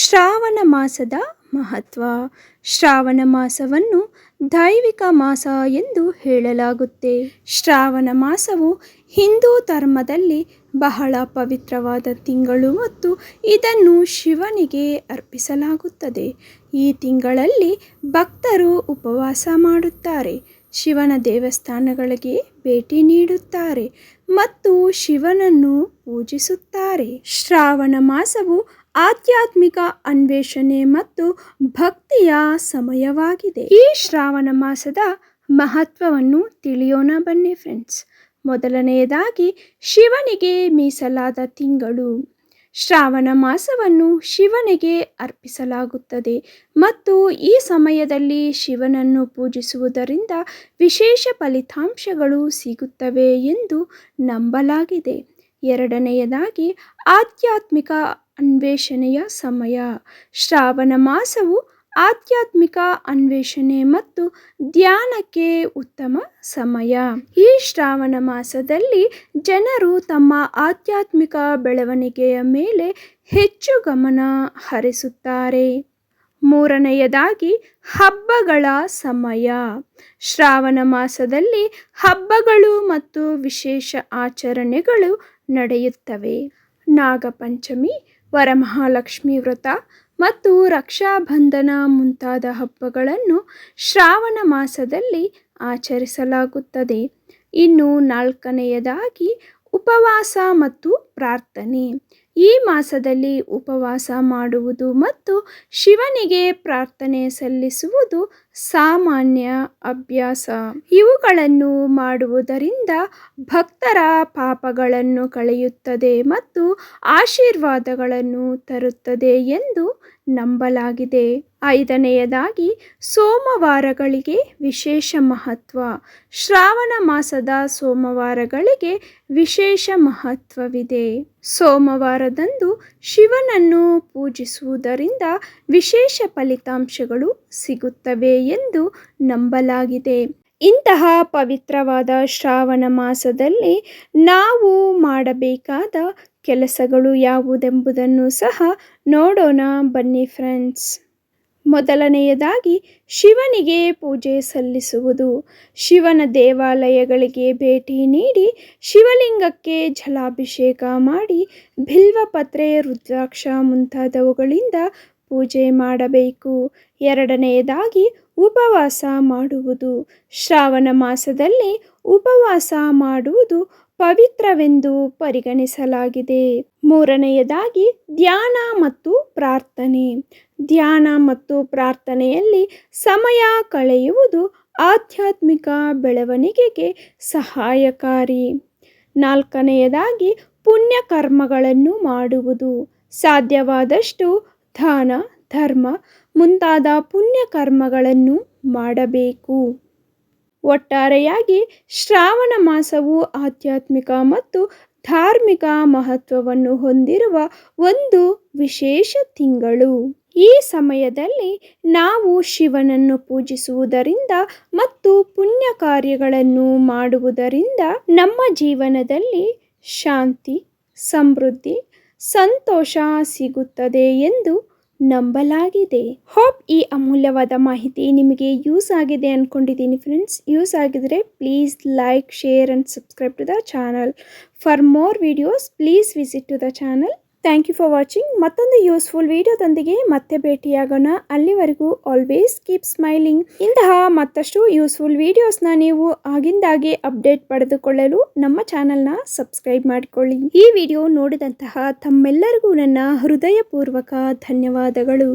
ಶ್ರಾವಣ ಮಾಸದ ಮಹತ್ವ. ಶ್ರಾವಣ ಮಾಸವನ್ನು ದೈವಿಕ ಮಾಸ ಎಂದು ಹೇಳಲಾಗುತ್ತೆ. ಶ್ರಾವಣ ಮಾಸವು ಹಿಂದೂ ಧರ್ಮದಲ್ಲಿ ಬಹಳ ಪವಿತ್ರವಾದ ತಿಂಗಳು ಮತ್ತು ಇದನ್ನು ಶಿವನಿಗೆ ಅರ್ಪಿಸಲಾಗುತ್ತದೆ. ಈ ತಿಂಗಳಲ್ಲಿ ಭಕ್ತರು ಉಪವಾಸ ಮಾಡುತ್ತಾರೆ, ಶಿವನ ದೇವಸ್ಥಾನಗಳಿಗೆ ಭೇಟಿ ನೀಡುತ್ತಾರೆ ಮತ್ತು ಶಿವನನ್ನು ಪೂಜಿಸುತ್ತಾರೆ. ಶ್ರಾವಣ ಮಾಸವು ಆಧ್ಯಾತ್ಮಿಕ ಅನ್ವೇಷಣೆ ಮತ್ತು ಭಕ್ತಿಯ ಸಮಯವಾಗಿದೆ. ಈ ಶ್ರಾವಣ ಮಾಸದ ಮಹತ್ವವನ್ನು ತಿಳಿಯೋಣ ಬನ್ನಿ ಫ್ರೆಂಡ್ಸ್. ಮೊದಲನೆಯದಾಗಿ, ಶಿವನಿಗೆ ಮೀಸಲಾದ ತಿಂಗಳು. ಶ್ರಾವಣ ಮಾಸವನ್ನು ಶಿವನಿಗೆ ಅರ್ಪಿಸಲಾಗುತ್ತದೆ ಮತ್ತು ಈ ಸಮಯದಲ್ಲಿ ಶಿವನನ್ನು ಪೂಜಿಸುವುದರಿಂದ ವಿಶೇಷ ಫಲಿತಾಂಶಗಳು ಸಿಗುತ್ತವೆ ಎಂದು ನಂಬಲಾಗಿದೆ. ಎರಡನೆಯದಾಗಿ, ಆಧ್ಯಾತ್ಮಿಕ ಅನ್ವೇಷಣೆಯ ಸಮಯ. ಶ್ರಾವಣ ಮಾಸವು ಆಧ್ಯಾತ್ಮಿಕ ಅನ್ವೇಷಣೆ ಮತ್ತು ಧ್ಯಾನಕ್ಕೆ ಉತ್ತಮ ಸಮಯ. ಈ ಶ್ರಾವಣ ಮಾಸದಲ್ಲಿ ಜನರು ತಮ್ಮ ಆಧ್ಯಾತ್ಮಿಕ ಬೆಳವಣಿಗೆಯ ಮೇಲೆ ಹೆಚ್ಚು ಗಮನ ಹರಿಸುತ್ತಾರೆ. ಮೂರನೆಯದಾಗಿ, ಹಬ್ಬಗಳ ಸಮಯ. ಶ್ರಾವಣ ಮಾಸದಲ್ಲಿ ಹಬ್ಬಗಳು ಮತ್ತು ವಿಶೇಷ ಆಚರಣೆಗಳು ನಡೆಯುತ್ತವೆ. ನಾಗಪಂಚಮಿ ವರಮಹಾಲಕ್ಷ್ಮಿ ವ್ರತ ಮತ್ತು ರಕ್ಷಾಬಂಧನ ಮುಂತಾದ ಹಬ್ಬಗಳನ್ನು ಶ್ರಾವಣ ಮಾಸದಲ್ಲಿ ಆಚರಿಸಲಾಗುತ್ತದೆ. ಇನ್ನು ನಾಲ್ಕನೆಯದಾಗಿ ಉಪವಾಸ ಮತ್ತು ಪ್ರಾರ್ಥನೆ. ಈ ಮಾಸದಲ್ಲಿ ಉಪವಾಸ ಮಾಡುವುದು ಮತ್ತು ಶಿವನಿಗೆ ಪ್ರಾರ್ಥನೆ ಸಲ್ಲಿಸುವುದು ಸಾಮಾನ್ಯ ಅಭ್ಯಾಸ. ಇವುಗಳನ್ನು ಮಾಡುವುದರಿಂದ ಭಕ್ತರ ಪಾಪಗಳನ್ನು ಕಳೆಯುತ್ತದೆ ಮತ್ತು ಆಶೀರ್ವಾದಗಳನ್ನು ತರುತ್ತದೆ ಎಂದು ನಂಬಲಾಗಿದೆ. ಐದನೆಯದಾಗಿ, ಸೋಮವಾರಗಳಿಗೆ ವಿಶೇಷ ಮಹತ್ವ. ಶ್ರಾವಣ ಮಾಸದ ಸೋಮವಾರಗಳಿಗೆ ವಿಶೇಷ ಮಹತ್ವವಿದೆ. ಸೋಮವಾರದಂದು ಶಿವನನ್ನು ಪೂಜಿಸುವುದರಿಂದ ವಿಶೇಷ ಫಲಿತಾಂಶಗಳು ಸಿಗುತ್ತವೆ ಎಂದು ನಂಬಲಾಗಿದೆ. ಇಂತಹ ಪವಿತ್ರವಾದ ಶ್ರಾವಣ ಮಾಸದಲ್ಲಿ ನಾವು ಮಾಡಬೇಕಾದ ಕೆಲಸಗಳು ಯಾವುದೆಂಬುದನ್ನು ಸಹ ನೋಡೋಣ ಬನ್ನಿ ಫ್ರೆಂಡ್ಸ್. ಮೊದಲನೆಯದಾಗಿ ಶಿವನಿಗೆ ಪೂಜೆ ಸಲ್ಲಿಸುವುದು. ಶಿವನ ದೇವಾಲಯಗಳಿಗೆ ಭೇಟಿ ನೀಡಿ ಶಿವಲಿಂಗಕ್ಕೆ ಜಲಾಭಿಷೇಕ ಮಾಡಿ, ಬಿಲ್ವಪತ್ರೆ, ರುದ್ರಾಕ್ಷ ಮುಂತಾದವುಗಳಿಂದ ಪೂಜೆ ಮಾಡಬೇಕು. ಎರಡನೆಯದಾಗಿ ಉಪವಾಸ ಮಾಡುವುದು. ಶ್ರಾವಣ ಮಾಸದಲ್ಲಿ ಉಪವಾಸ ಮಾಡುವುದು ಪವಿತ್ರವೆಂದು ಪರಿಗಣಿಸಲಾಗಿದೆ. ಮೂರನೆಯದಾಗಿ ಧ್ಯಾನ ಮತ್ತು ಪ್ರಾರ್ಥನೆ. ಧ್ಯಾನ ಮತ್ತು ಪ್ರಾರ್ಥನೆಯಲ್ಲಿ ಸಮಯ ಕಳೆಯುವುದು ಆಧ್ಯಾತ್ಮಿಕ ಬೆಳವಣಿಗೆಗೆ ಸಹಾಯಕಾರಿ. ನಾಲ್ಕನೆಯದಾಗಿ ಪುಣ್ಯ ಕರ್ಮಗಳನ್ನು ಮಾಡುವುದು. ಸಾಧ್ಯವಾದಷ್ಟು ದಾನ, ಧರ್ಮ ಮುಂತಾದ ಪುಣ್ಯ ಕರ್ಮಗಳನ್ನು ಮಾಡಬೇಕು. ಒಟ್ಟಾರೆಯಾಗಿ ಶ್ರಾವಣ ಮಾಸವು ಆಧ್ಯಾತ್ಮಿಕ ಮತ್ತು ಧಾರ್ಮಿಕ ಮಹತ್ವವನ್ನು ಹೊಂದಿರುವ ಒಂದು ವಿಶೇಷ ತಿಂಗಳು. ಈ ಸಮಯದಲ್ಲಿ ನಾವು ಶಿವನನ್ನು ಪೂಜಿಸುವುದರಿಂದ ಮತ್ತು ಪುಣ್ಯ ಕಾರ್ಯಗಳನ್ನು ಮಾಡುವುದರಿಂದ ನಮ್ಮ ಜೀವನದಲ್ಲಿ ಶಾಂತಿ, ಸಮೃದ್ಧಿ ಸಂತೋಷ ಸಿಗುತ್ತದೆ ಎಂದು ನಂಬಲಾಗಿದೆ. ಹೋಪ್ ಈ ಅಮೂಲ್ಯವಾದ ಮಾಹಿತಿ ನಿಮಗೆ ಯೂಸ್ ಆಗಿದೆ ಅಂದ್ಕೊಂಡಿದ್ದೀನಿ ಫ್ರೆಂಡ್ಸ್ ಯೂಸ್ ಆಗಿದ್ರೆ please like share and subscribe to the channel for more videos please visit to the channel thank you for watching ಮತ್ತೊಂದು ಯೂಸ್ಫುಲ್ ವಿಡಿಯೋದೊಂದಿಗೆ ಮತ್ತೆ ಭೇಟಿಯಾಗೋಣ. ಅಲ್ಲಿವರೆಗೂ ಆಲ್ವೇಸ್ ಕೀಪ್ ಸ್ಮೈಲಿಂಗ್ ಇಂತಹ ಮತ್ತಷ್ಟು ಯೂಸ್ಫುಲ್ ವೀಡಿಯೋಸ್ನ ನೀವು ಆಗಿಂದಾಗೆ ಅಪ್ಡೇಟ್ ಪಡೆದುಕೊಳ್ಳಲು ನಮ್ಮ ಚಾನಲ್ನ ಸಬ್ಸ್ಕ್ರೈಬ್ ಮಾಡಿಕೊಳ್ಳಿ. ಈ ವಿಡಿಯೋ ನೋಡಿದಂತಹ ತಮ್ಮೆಲ್ಲರಿಗೂ ನನ್ನ ಹೃದಯಪೂರ್ವಕ ಧನ್ಯವಾದಗಳು.